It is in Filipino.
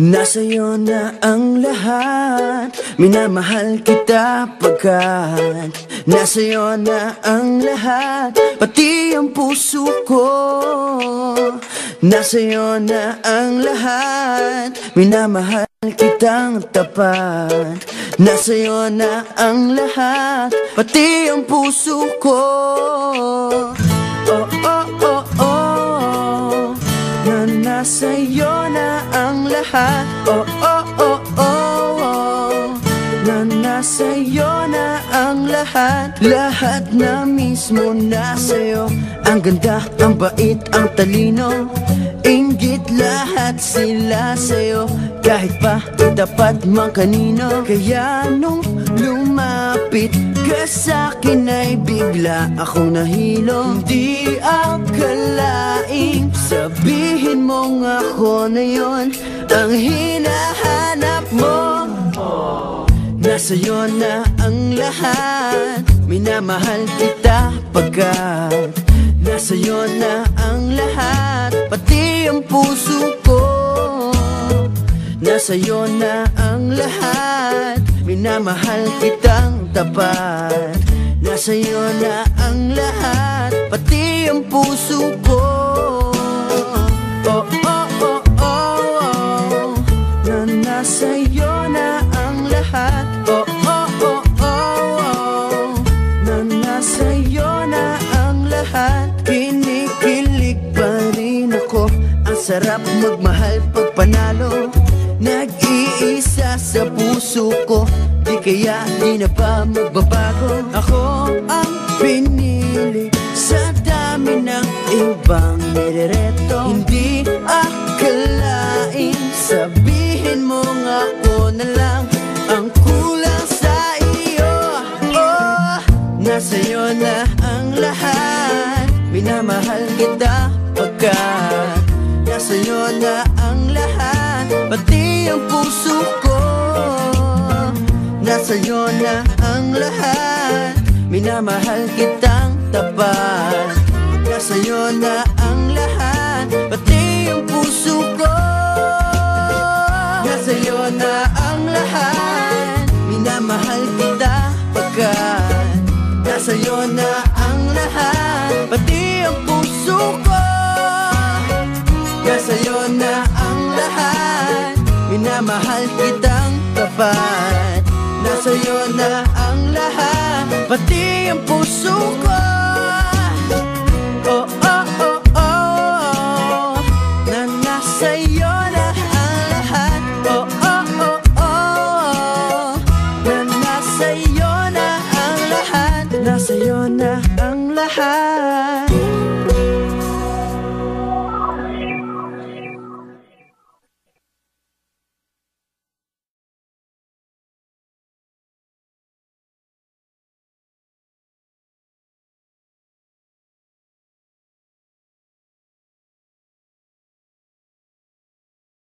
Nasa'yo na ang lahat. Minamahal kita pagkat Nasa'yo na ang lahat. Pati ang puso ko Nasa'yo na ang lahat. Minamahal kitang tapat. Nasa'yo na ang lahat. Pati ang puso ko Na nasa'yo na ang lahat. Lahat na mismo nasa'yo Ang ganda, ang bait, ang talino. Inggit lahat sila sa'yo. Kahit pa dapat man kanino. Kaya nung lumapit ka sa'kin ay bigla akong nahilo. Hindi akalaing sabihin mong ako na yon Ang hinahanap mo Nasa'yo na ang lahat. Minamahal kita pagkat Nasa'yo na ang lahat. Pati ang puso ko Nasa'yo na ang lahat. Minamahal kitang tapat. Nasa'yo na ang lahat. Pati ang puso ko. Oh, oh, oh, oh, oh. Na nasa'yo na ang lahat. Oh, oh, oh, oh, oh. Na nasa'yo na ang lahat. Kinikilig pa rin ako. Ang sarap magmahal pag panalo. Nag-iisa sa puso ko. Di kaya di na ba magbabago Kita pagkat Nasa'yo na ang lahat. Pati ang puso ko Nasa'yo na ang lahat. Minamahal kitang tapat. Nasa'yo na ang lahat. Pati ang puso ko Nasa'yo na ang lahat. Minamahal kita pagkat Nasa'yo na ang lahat. Pati ang puso ko Nasa'yo na ang lahat. Minamahal kitang tapat. Nasa'yo na ang lahat. Pati ang puso